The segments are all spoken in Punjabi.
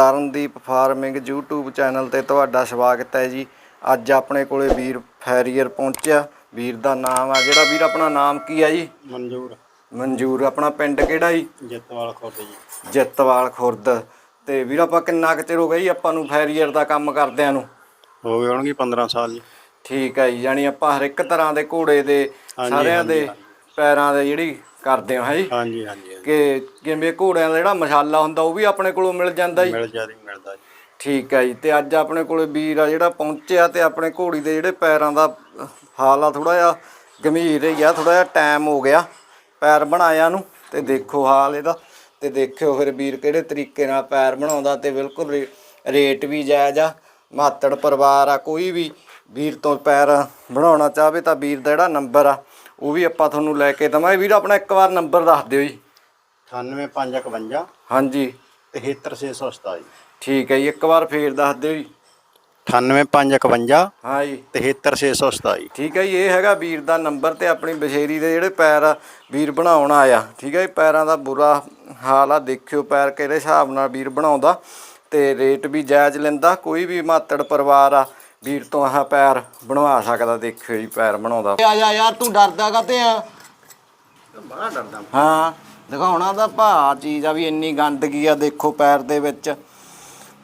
ਤਰਨਦੀਪ ਫਾਰਮਿੰਗ YouTube ਚੈਨਲ ਤੇ ਤੁਹਾਡਾ ਸਵਾਗਤ ਹੈ ਜੀ। ਅੱਜ ਆਪਣੇ ਕੋਲੇ ਵੀਰ ਫੈਰੀਅਰ ਪਹੁੰਚਿਆ। ਵੀਰ ਦਾ ਨਾਮ ਆ ਜਿਹੜਾ। ਵੀਰ ਆਪਣਾ ਨਾਮ ਕੀ ਆ ਜੀ? ਮਨਜ਼ੂਰ। ਮਨਜੂਰ। ਆਪਣਾ ਪਿੰਡ ਕਿਹੜਾ ਜੀ? ਜੱਤਵਾਲ ਖੁਰਦ ਜੀ। ਜਿੱਤਵਾਲ ਖੁਰਦ। ਤੇ ਵੀਰ ਆਪਾਂ ਕਿੰਨਾ ਕੁ ਚਿਰ ਹੋ ਗਿਆ ਜੀ ਆਪਾਂ ਨੂੰ ਫੈਰੀਅਰ ਦਾ ਕੰਮ ਕਰਦਿਆਂ ਨੂੰ? ਹੋ ਗਏ ਹੋਣਗੇ 15 ਸਾਲ ਜੀ। ਠੀਕ ਹੈ ਜੀ। ਯਾਨੀ ਆਪਾਂ ਹਰ ਇੱਕ ਤਰ੍ਹਾਂ ਦੇ ਘੋੜੇ ਦੇ ਸਾਰਿਆਂ ਦੇ। ਪੈਰਾਂ ਦੇ ਜਿਹੜੀ ਕਰਦੇ ਹਾਂ ਜੀ ਹਾਂਜੀ ਹਾਂਜੀ ਹਾਂਜੀ। ਕਿ ਕਿਵੇਂ ਘੋੜਿਆਂ ਦਾ ਜਿਹੜਾ ਮਸਾਲਾ ਹੁੰਦਾ ਉਹ ਵੀ ਆਪਣੇ ਕੋਲੋਂ ਮਿਲ ਜਾਂਦਾ ਜੀ? ਮਿਲ ਜਾਦੀ ਮਿਲਦਾ ਜੀ। ਠੀਕ ਹੈ ਜੀ ਤੇ ਅੱਜ ਆਪਣੇ ਕੋਲੇ ਵੀਰ ਆ ਜਿਹੜਾ ਪਹੁੰਚਿਆ ਤੇ ਆਪਣੇ ਘੋੜੀ ਦੇ ਜਿਹੜੇ ਪੈਰਾਂ ਦਾ ਹਾਲ ਆ ਥੋੜਾ ਜਿਹਾ ਗੰਭੀਰ ਹੀ ਆ ਥੋੜਾ ਜਿਹਾ ਟਾਈਮ ਹੋ ਗਿਆ ਪੈਰ ਬਣਾਇਆ ਨੂੰ ਤੇ ਦੇਖੋ ਹਾਲ ਇਹਦਾ ਤੇ ਦੇਖਿਓ ਫਿਰ ਵੀਰ ਕਿਹੜੇ ਤਰੀਕੇ ਨਾਲ ਪੈਰ ਬਣਾਉਂਦਾ ਤੇ ਬਿਲਕੁਲ ਰੇ- ਰੇਟ ਵੀ ਜਾਇਜ਼ ਆ ਮਾਤੜ ਪਰਿਵਾਰ ਆ ਕੋਈ ਵੀ ਵੀਰ ਤੋਂ ਪੈਰ ਬਣਾਉਣਾ ਚਾਹਵੇ ਤਾਂ ਵੀਰ ਦਾ ਜਿਹੜਾ ਨੰਬਰ ਆ ਉਹ ਵੀ ਆਪਾਂ ਤੁਹਾਨੂੰ ਲੈ ਕੇ ਦਵਾਂਗੇ। ਵੀਰ ਆਪਣਾ ਇੱਕ ਵਾਰ ਨੰਬਰ ਦੱਸ ਦਿਓ ਜੀ। 98551 ਹਾਂਜੀ। 73627 ਠੀਕ ਹੈ ਜੀ ਇੱਕ ਵਾਰ ਫੇਰ ਦੱਸ ਦਿਓ ਜੀ। 98551 ਹਾਂ ਜੀ। 73627 ਠੀਕ ਹੈ ਜੀ ਇਹ ਹੈਗਾ ਵੀਰ ਦਾ ਨੰਬਰ ਤੇ ਆਪਣੀ ਬਸ਼ੇਰੀ ਦੇ ਜਿਹੜੇ ਪੈਰ ਆ ਵੀਰ ਬਣਾਉਣ ਆਇਆ। ਠੀਕ ਹੈ ਜੀ ਪੈਰਾਂ ਦਾ ਬੁਰਾ ਹਾਲ ਆ ਦੇਖਿਓ ਪੈਰ ਕਿਹੜੇ ਹਿਸਾਬ ਨਾਲ ਵੀਰ ਬਣਾਉਂਦਾ ਤੇ ਰੇਟ ਵੀ ਜਾਇਜ਼ ਲੈਂਦਾ ਕੋਈ ਵੀ ਮਾਤੜ ਪਰਿਵਾਰ ਆ ਵੀਰ ਤੋਂ ਆਹ ਪੈਰ ਬਣਵਾ ਸਕਦਾ ਦੇਖਿਓ ਜੀ ਪੈਰ ਬਣਾਉਂਦਾ। ਆ ਜਾ ਯਾਰ ਤੂੰ ਡਰਦਾ ਕਾਤੇ ਆ? ਬੜਾ ਡਰਦਾ ਹਾਂ। ਦਿਖਾਉਣਾ ਤਾਂ ਭਾ ਚੀਜ਼ ਆ ਵੀ ਇੰਨੀ ਗੰਦਗੀ ਆ ਦੇਖੋ ਪੈਰ ਦੇ ਵਿੱਚ।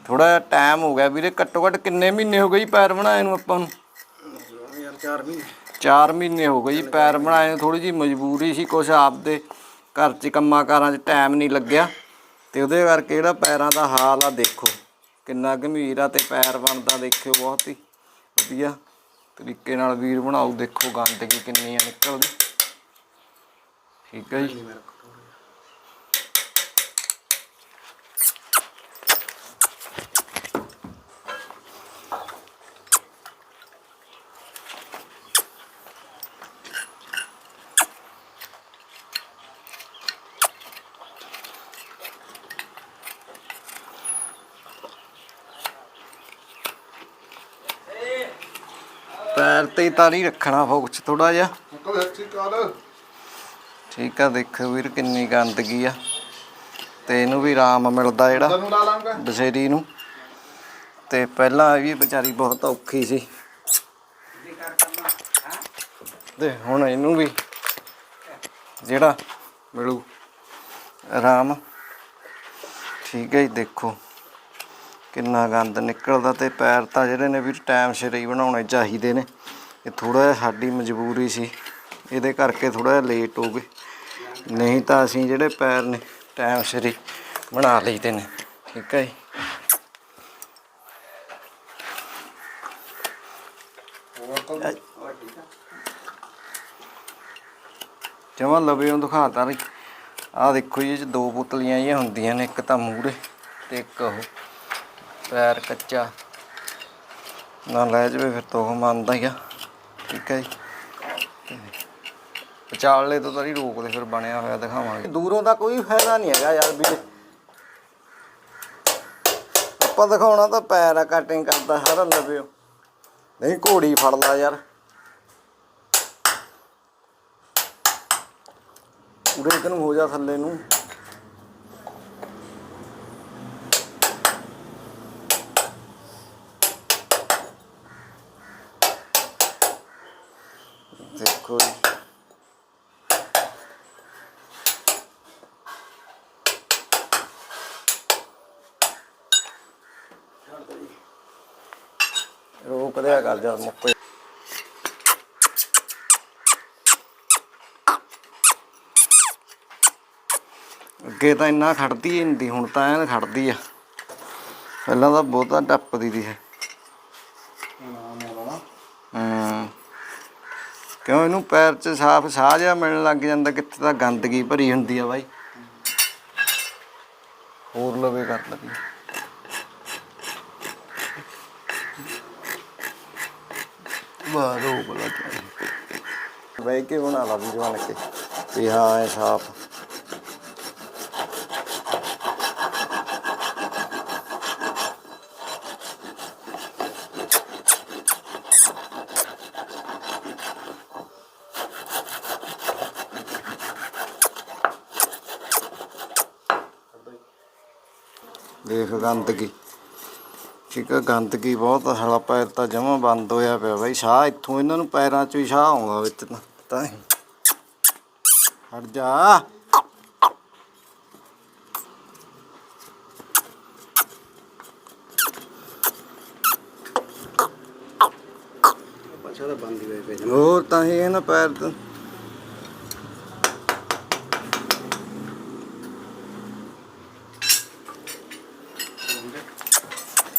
ਥੋੜਾ ਜਿਹਾ ਟਾਈਮ ਹੋ ਗਿਆ ਵੀਰੇ ਘੱਟੋ ਘੱਟ ਕਿੰਨੇ ਮਹੀਨੇ ਹੋ ਗਏ ਜੀ ਪੈਰ ਬਣਾਏ ਨੂੰ ਆਪਾਂ ਨੂੰ? ਯਾਰ 4 ਮਹੀਨੇ। 4 ਮਹੀਨੇ ਹੋ ਗਏ ਜੀ ਪੈਰ ਬਣਾਏ ਨੂੰ ਥੋੜੀ ਜੀ ਮਜਬੂਰੀ ਸੀ ਕੁਛ ਆਪਦੇ ਘਰ 'ਚ ਕੰਮਾਂ ਕਾਰਾਂ 'ਚ ਟਾਈਮ ਨਹੀਂ ਲੱਗਿਆ। ਤੇ ਉਹਦੇ ਕਰਕੇ ਜਿਹੜਾ ਪੈਰਾਂ ਦਾ ਹਾਲ ਆ ਦੇਖੋ। ਕਿੰਨਾ ਗੰਭੀਰ ਆ ਤੇ ਪੈਰ ਬਣਦਾ ਦੇਖਿਓ ਬਹੁਤ ਹੀ। ਵਧੀਆ ਤਰੀਕੇ ਨਾਲ ਵੀਰ ਬਣਾਓ ਦੇਖੋ ਗੰਦਗੀ ਕਿੰਨੀ ਆ ਨਿਕਲਦੀ। ਠੀਕ ਹੈ ਜੀ। ਪੈਰ ਤੇ ਤਾਂ ਨਹੀਂ ਰੱਖਣਾ ਫੋਕਸ ਥੋੜਾ ਜਿਹਾ। ਠੀਕ ਆ ਦੇਖੋ ਵੀਰ ਕਿੰਨੀ ਗੰਦਗੀ ਆ। ਤੇ ਇਹਨੂੰ ਵੀ ਆਰਾਮ ਮਿਲਦਾ ਜਿਹੜਾ ਬਸੇਰੀ ਨੂੰ। ਤੇ ਪਹਿਲਾਂ ਇਹ ਵੀ ਵਿਚਾਰੀ ਬਹੁਤ ਔਖੀ ਸੀ। ਤੇ ਹੁਣ ਇਹਨੂੰ ਵੀ ਜਿਹੜਾ ਮਿਲੂ। ਆਰਾਮ। ਠੀਕ ਹੈ ਜੀ ਦੇਖੋ। ਕਿੰਨਾ ਗੰਦ ਨਿਕਲਦਾ ਤੇ ਪੈਰ ਤਾਂ ਜਿਹੜੇ ਨੇ ਵੀ ਟਾਈਮ ਸਿਰ ਹੀ ਬਣਾਉਣੇ ਚਾਹੀਦੇ ਨੇ। ਇਹ ਥੋੜਾ ਜਿਹਾ ਸਾਡੀ ਮਜਬੂਰੀ ਸੀ। ਇਹਦੇ ਕਰਕੇ ਥੋੜਾ ਜਿਹਾ ਲੇਟ ਹੋ ਗਏ। ਨਹੀਂ ਤਾਂ ਅਸੀਂ ਜਿਹੜੇ ਪੈਰ ਨੇ ਟਾਈਮ ਸਿਰ ਹੀ ਬਣਾ ਲਈਦੇ ਨੇ। ਠੀਕ ਹੈ ਜੀ। ਜਮਾ ਲਵੇ ਨੂੰ ਦਿਖਾਤਾ ਰਹੀ। ਆਹ ਦੇਖੋ ਜੀ ਇਹ 'ਚ ਦੋ ਪੁਤਲੀਆਂ ਇਹ ਹੁੰਦੀਆਂ ਨੇ ਇੱਕ ਤਾਂ ਮੂਹਰੇ ਤੇ ਇੱਕ ਉਹ। ਪੈਰ ਕੱਚਾ। ਨਾ ਲੈ ਜਾਵੇ ਫਿਰ ਤਾਂ ਮੰਨਦਾ ਹੀ ਆ। ਠੀਕ ਹੈ ਜੀ। ਵਿਚਾਲੇ ਤੋਂ ਤਾਂ ਨਹੀਂ ਰੋਕਦੇ, ਫਿਰ ਬਣਿਆ ਹੋਇਆ ਦਿਖਾਵਾਂਗੇ। ਦੂਰੋਂ ਦਾ ਕੋਈ ਫਾਇਦਾ ਨਹੀਂ ਹੈਗਾ ਯਾਰ ਵੀਰੇ ਆਪਾਂ ਦਿਖਾਉਣਾ ਤਾਂ ਪੈਰ ਆ ਕਟਿੰਗ ਕਰਦਾ ਸਾਰਾ ਲਵਿਓ ਨਹੀਂ, ਘੋੜੀ ਫੜ ਲਾ ਯਾਰ। ਉਰੇ ਇੱਕ ਹੋ ਜਾ ਥੱਲੇ ਨੂੰ। ਦੇਖੋ ਜੀ। ਰੋਕ ਦਿਆ ਕਰ ਜਾ ਮੁੱਕ। ਅੱਗੇ ਤਾਂ ਇੰਨਾ ਖੜਦੀ ਹੀ ਨਹੀਂ ਹੁਣ ਤਾਂ ਐਨ ਖੜਦੀ ਆ। ਪਹਿਲਾਂ ਤਾਂ ਬਹੁਤਾ ਟੱਪਦੀ ਦੀ ਹੈ ਕਿਉਂ ਇਹਨੂੰ ਪੈਰ 'ਚ ਸਾਫ਼ ਸਾਹ ਜਿਹਾ ਮਿਲਣ ਲੱਗ ਜਾਂਦਾ, ਕਿੱਥੇ ਤਾਂ ਗੰਦਗੀ ਭਰੀ ਹੁੰਦੀ ਆ ਬਾਈ। ਹੋਰ ਲਵੇ ਕਰ ਲਵੀ। ਬਾਰੋ ਬਲਾ ਬਈ ਕੇ ਬਣਾ ਲਾ ਵੀਰ ਕੇ ਵੀ ਹਾਂ, ਇਹ ਸਾਫ਼ ਦੇਖ ਗੰਦਗੀ। ਠੀਕ ਆ ਗੰਦਗੀ ਬਹੁਤ ਆ, ਪੈਰ ਤਾਂ ਜਮਾਂ ਬੰਦ ਹੋਇਆ ਪਿਆ ਬਾਈ। ਸਾਹ ਇੱਥੋਂ ਇਹਨਾਂ ਨੂੰ ਪੈਰਾਂ 'ਚੋਂ ਹੀ ਸਾਹ ਆਉਂਦਾ ਵਿੱਚ ਤਾਂ। ਹਟ ਜਾ। ਹੋਰ ਤਾਂ ਹੀ ਇਹਨਾਂ ਪੈਰ ਤੋਂ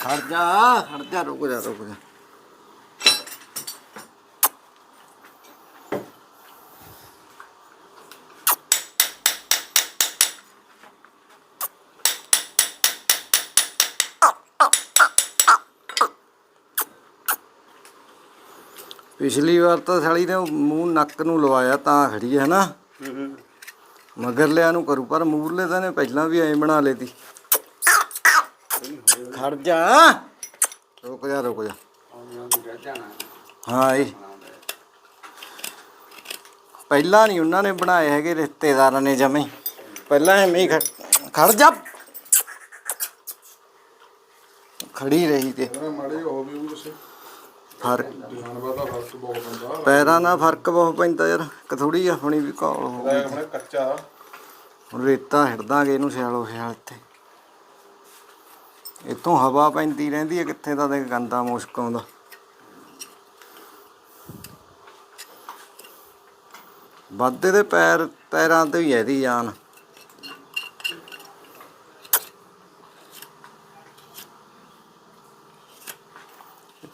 ਹਟ ਜਾ ਹਟ ਜਾ ਰੁਕ ਜਾ ਰੁਕ ਜਾ। ਪਿਛਲੀ ਵਾਰ ਤਾਂ ਸਾਲੀ ਨੇ ਮੂੰਹ ਨੱਕ ਨੂੰ ਲਵਾਇਆ ਤਾਂ ਖੜੀ ਹੈ ਨਾ। ਮਗਰ ਲਿਆ ਨੂੰ ਕਰੂ ਪਰ ਮੂਰਲੇ ਤਾਂ ਨੇ ਪਹਿਲਾਂ ਵੀ ਐਂ ਬਣਾ ਲੇਤੀ ਖੜ ਜਾ ਰੁਕ ਜਾ ਰੁਕ ਜਾ। ਹਾਂ ਇਹ ਪਹਿਲਾਂ ਨਹੀਂ ਉਹਨਾਂ ਨੇ ਬਣਾਏ ਹੈਗੇ ਰਿਸ਼ਤੇਦਾਰਾਂ ਨੇ ਜਮੇ। ਪਹਿਲਾਂ ਐਵੇਂ ਹੀ ਖ- ਖੜ ਜਾ ਖੜੀ ਰਹੀ ਤੇ। ਉਹਨਾਂ ਮਾੜੇ ਹੋ ਵੀ ਉਹ ਕਿਸੇ ਫ਼ਰਕ। ਜਾਨਵਰ ਦਾ ਫ਼ਰਕ ਬਹੁਤ ਹੁੰਦਾ। ਪੈਰਾਂ ਨਾਲ ਫ਼ਰਕ ਬਹੁਤ ਪੈਂਦਾ ਯਾਰ। ਕਿ ਥੋੜੀ ਆਪਣੀ ਵੀ ਕਾਲ ਹੋ ਗਈ। ਆਪਣੇ ਕੱਚਾ। ਹੁਣ ਰੇਤਾ ਹਿੜਦਾਂਗੇ ਇਹਨੂੰ ਸਿਆਲੋ ਸਿਆਲ ਤੇ ਇਤੋਂ ਹਵਾ ਪੈਂਦੀ ਰਹਿੰਦੀ ਹੈ, ਕਿੱਥੇ ਦਾ ਦੇਖ ਗੰਦਾ ਮੁਸ਼ਕ ਆਉਂਦਾ। ਵੱਧੇ ਦੇ ਪੈਰ, ਪੈਰਾਂ ਤੇ ਹੀ ਹੈ ਇਹਦੀ ਜਾਨ।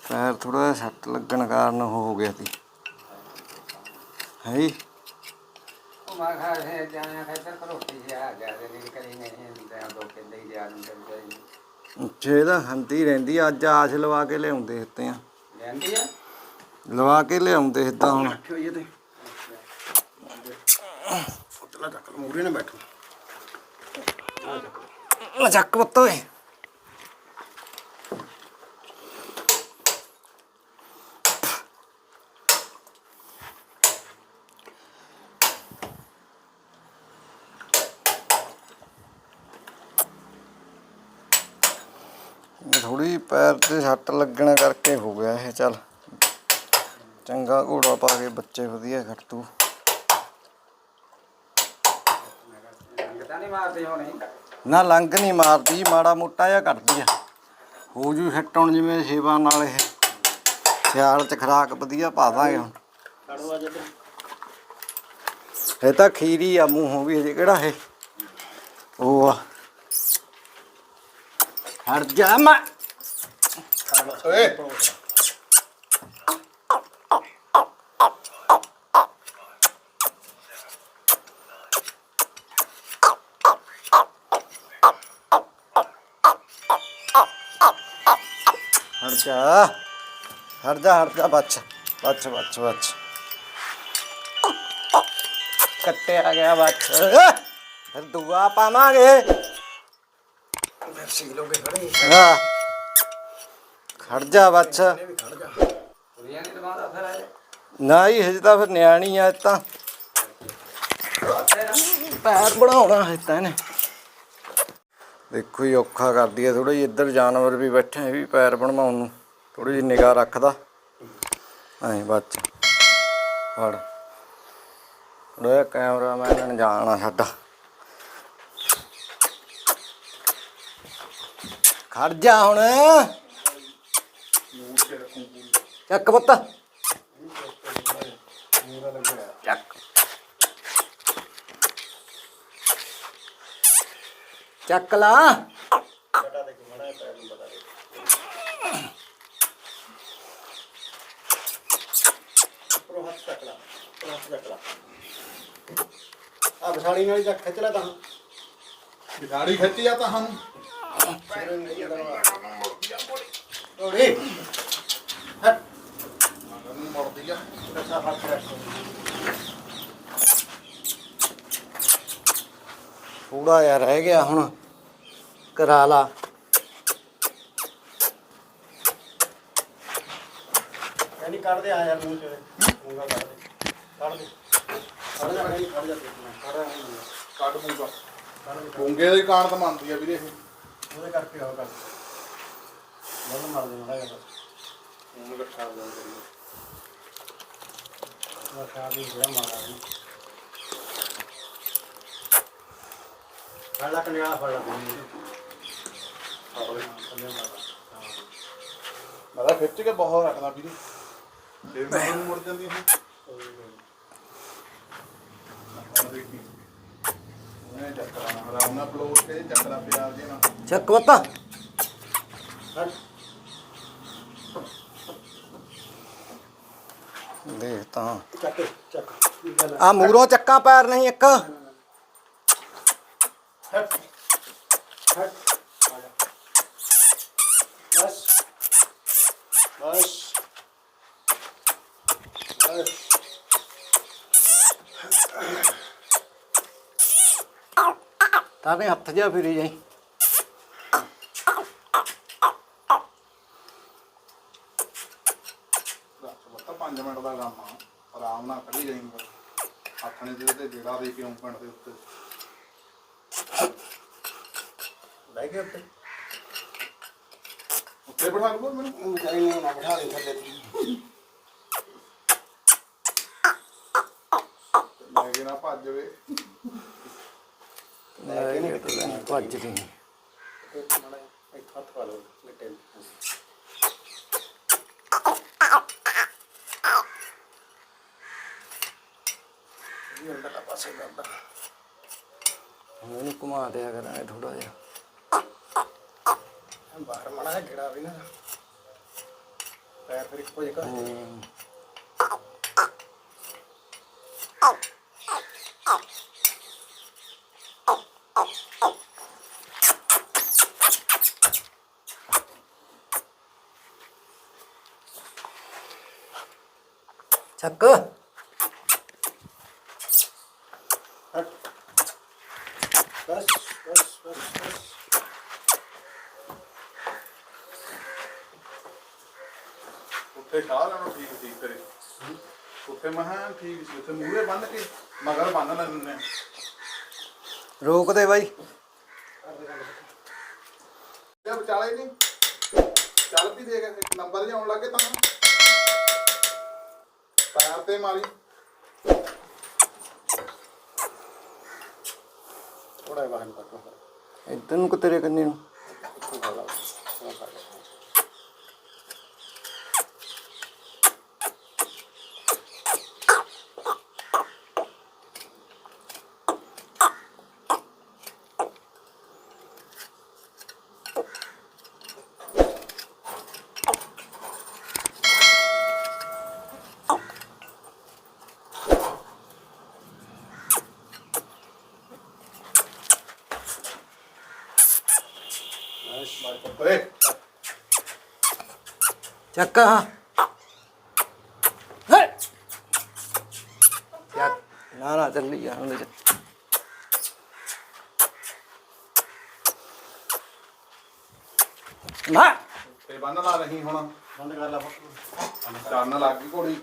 ਪੈਰ ਥੋੜਾ ਜਿਹਾ ਸੱਟ ਲੱਗਣ ਕਾਰਨ ਹੋ ਗਿਆ ਸੀ। ਹੈ? ਜੀ ਖਾ ਜਾਣਾ ਖੇਤਰ ਕਰੋਟੀ ਜਾ ਜਾ ਦੇ ਨਹੀਂ ਨਹੀਂ ਹੁੰਦੇ ਦੋ ਕਿੰਦੇ ਹੀ ਨੂੰ ਚਾਹੀਦੀ ਅੱਛਾ ਇਹਦਾ ਹੰਦੀ ਰਹਿੰਦੀ ਆ, ਅੱਜ ਆਸ ਲਵਾ ਕੇ ਲਿਆਉਂਦੇ ਇੱਥੇ ਆ। ਲੈਂਦੀ ਆ? ਲਵਾ ਕੇ ਲਿਆਉਂਦੇ ਇਦਾਂ ਹੁਣ। ਜੀ ਤੇ ਉਤਲਾ ਚੱਕ ਮੂਰੇ ਨਾ ਬੈਠੋ। ਲੈ ਚੱਕ ਪੁੱਤ ਓਏ ਥੋੜੀ ਪੈਰ ਤੇ ਸੱਟ ਲੱਗਣ ਕਰਕੇ ਹੋ ਗਿਆ ਇਹ ਚੱਲ। ਚੰਗਾ ਘੋੜਾ ਪਾ ਕੇ ਬੱਚੇ ਵਧੀਆ ਖੜਤੂ ਨਾ ਲੰਗ ਨਹੀਂ ਮਾਰਦੀ ਮਾੜਾ ਮੋਟਾ ਜਿਹਾ ਕਰਦੀ ਆ। ਹੋ ਜੂ ਹਿੱਟ ਹੁਣ ਜਿਵੇਂ ਸੇਵਾ ਨਾਲ ਇਹ। ਸਿਆਲ ਚ ਖਰਾਕ ਵਧੀਆ ਪਾ ਦਾਂਗੇ ਹੁਣ। ਇਹ ਤਾਂ ਖੀਰੀ ਆ ਮੂੰਹੋਂ ਵੀ ਹਜੇ ਕਿਹੜਾ ਇਹ? ਉਹ ਹਟ ਜਾ ਮੈਂ। ਓਏ ਹਟ ਜਾ ਹਟ ਜਾ ਹਟ ਜਾ ਬੱਚ ਬੱਚ ਬੱਚ ਬੱਚ ਕੱਟੇ ਆ ਗਿਆ ਬੱਚ ਫਿਰ ਦੁਆ ਪਾਵਾਂਗੇ ਸੀ ਲੋਗੇ ਖੜੇ ਹਾਂ ਖੜ ਜਾ ਬੱਚ ਫਿਰ ਨਾ ਹੀ ਹਜੇ ਤਾਂ ਫਿਰ ਨਿਆਣੀ ਆ ਇਹ ਤਾਂ। ਪੈਰ ਬਣਾਉਣਾ ਹੈ ਤਾਂ ਇਹਨੇ। ਦੇਖੋ ਹੀ ਔਖਾ ਕਰਦੀ ਹੈ ਥੋੜਾ ਜਿਹਾ। ਇੱਧਰ ਜਾਨਵਰ ਵੀ ਬੈਠੇ ਆ, ਵੀ ਪੈਰ ਬਣਵਾਉਣ ਨੂੰ। ਥੋੜੀ ਜਿਹੀ ਨਿਗਾਹ ਰੱਖਦਾ। ਐਂ ਬੱਚ ਫੜ। ਥੋੜਾ ਕੈਮਰਾਮੈਨ ਨੇ ਜਾਣਾ ਸਾਡਾ। ਖੜ ਜਾ ਹੁਣ। ਚੱਕ ਪੁੱਤ ਚੱਕ ਚੱਕ ਲਾ ਉੱਪਰੋਂ ਹੱਥ ਚੱਕ ਲਾ ਉੱਪਰੋਂ ਹੱਥ ਚੱਕ ਲਾ ਆ ਵਿਸਾਲੀ ਨਾਲ ਹੀ ਚੱਕ ਖਿੱਚ ਲੈ ਤਾਂ ਬਿਗਾੜੀ ਖਿੱਚੀ ਆ ਤਾਂ ਹਮ ਓਏ ਹਟ ਨੂੰ ਮਰਦੀ ਆ ਅੱਛਾ ਹੱਥ ਰੱਖ ਥੋੜਾ ਜਿਹਾ ਰਹਿ ਗਿਆ ਹੁਣ। ਕਰਾ ਲਾ। ਕਹਿੰਦੀ ਕੱਢ ਦੇ ਆ ਯਾਰ ਮੂੰਹ ਚ। ਮੂੰਗਾ ਕੱਢ ਦੇ ਕੱਢ ਦੇ ਕੱਢ ਜਾ ਕਹਿੰਦੀ ਕੱਢ ਜਾ ਤੂੰ ਕੱਢ ਰਿਹਾ ਕੱਢ ਮੂੰਗਾ ਗੂੰਗੇ ਦੀ ਕਾਣ ਤਾਂ ਮੰਨਦੀ ਆ ਵੀਰੇ ਇਹ। ਉਹਦੇ ਕਰਕੇ ਉਹ ਕਰ। ਬੋਲ ਮਾਰ ਦੇ ਮੜਾ ਕਰ ਹੁਣ ਇਕੱਠਾ ਹੋ ਜਾਣਾ ਉਹ ਖਾ ਵੀ ਜਿਹੜਾ ਮਾਰਾ ਨੂੰ ਫੜ ਮਾਰਾ ਤਾਂ ਖਿੱਚ ਕੇ ਬਹੁਤ ਰੱਖਦਾ ਵੀਰੇ। ਫਿਰ ਮੈਨੂੰ ਨੂੰ ਮੁੜ ਜਾਂਦੀ ਹੈ। ਉਹਨੇ ਚੱਕਰਾਂ ਨਾਲ ਆਰਾਮ ਨਾਲ ਪਲੋਟ ਕੇ ਚੱਕਰਾਂ ਪਿਆਰ ਦੇ ਨਾਲ ਚੱਕ ਬੱਤਾ ਹਟ ਦੇਖ ਤਾਂ ਚੱਕ ਚੱਕ ਕੀ ਗੱਲ ਆ ਮੂਰੋਂ ਚੱਕਾਂ ਪੈਰ ਨਹੀਂ ਇੱਕ ਹਟ ਹਟ ਆ ਜਾ ਬਸ ਬਸ ਬਸ ਤਾਂ ਵੀ ਹੱਥ ਜਿਹਾ ਫਿਰੀ ਜਾਈ 5 ਮਿੰਟ ਦਾ ਕੰਮ ਆ। ਆਰਾਮ ਨਾਲ ਕਰੀ ਜਾਈਂਗਾ ਆਥਣੇ ਦੇ ਤੇ ਜਿਹੜਾ ਦੇ ਕੇ ਆਉਂ ਪਿੰਡ ਦੇ ਉੱਤੇ। ਬਹਿ ਗਿਆ ਉੱਤੇ ਉੱਤੇ ਬਿਠਾ ਲੂਗਾ ਮੈਨੂੰ ਜਾਈ ਨਹੀਂ ਨਾ ਬਿਠਾ ਦੇ ਥੱਲੇ। ਲੈ ਕੇ ਨਾ ਭੱਜ ਜਾਵੇ। ਲੈ ਕੇ ਤਾਂ ਨਹੀਂ ਭੱਜਦੀ ਇੱਕ ਹੱਥ ਪਾ ਲਓ ਨੂੰ। ਪਾਸੇ ਕਰਦਾ। ਹੁਣ ਇਹਨੂੰ ਘੁਮਾ ਦਿਆ ਕਰਾਂਗੇ ਥੋੜਾ ਜਿਹਾ। ਬਾਹਰ ਜਿਹਾ ਗੇੜਾ ਵੀ ਨਾ। ਪੈਰ ਫਿਰ ਇੱਕੋ ਜਿਹਾ ਹੂੰ। ਚੱਕ ਹਟ ਬਸ ਬਸ ਬਸ ਬਸ ਉੱਥੇ ਖਾ ਲੈਣਾ ਠੀਕ ਠੀਕ ਕਰੇ ਉੱਥੇ ਮਹਾਂ ਠੀਕ ਸੀ ਉੱਥੇ ਮੂਹਰੇ ਬੰਨ ਕੇ ਮਗਰ ਬੰਨ ਲੈਣੇ ਰੋਕ ਦੇ ਬਾਈ ਇਹ ਵਿਚਾਲੇ ਨਹੀਂ ਚੱਲ ਵੀ ਦੇਖ ਇੱਕ ਨੰਬਰ ਜਿਹਾ ਆਉਣ ਲੱਗੇ ਤਾਂ ਪੈਰ ਤੇ ਮਾਰੀ ਥੋੜਾ ਜਿਹਾ ਬਾਹਰ ਨੂੰ ਕੱਟੋ ਇੱਧਰ ਨੂੰ ਕਿ ਤੇਰੇ ਕੰਨੇ ਨੂੰ ਓਏ। ਚੱਕ। ਹਾਂ। ਹੈ। ਚੱਕ। ਨਾ ਨਾ ਚੱਲੀ ਜਾ ਉਹਦੇ ਚ ਨਾ। ਤੇ ਬੰਨ ਲਾ ਰਹੀ ਹੁਣ। ਬੰਦ ਕਰ ਲਾ। ਚੰਨ ਲੱਗ ਗਈ ਘੋੜੀ।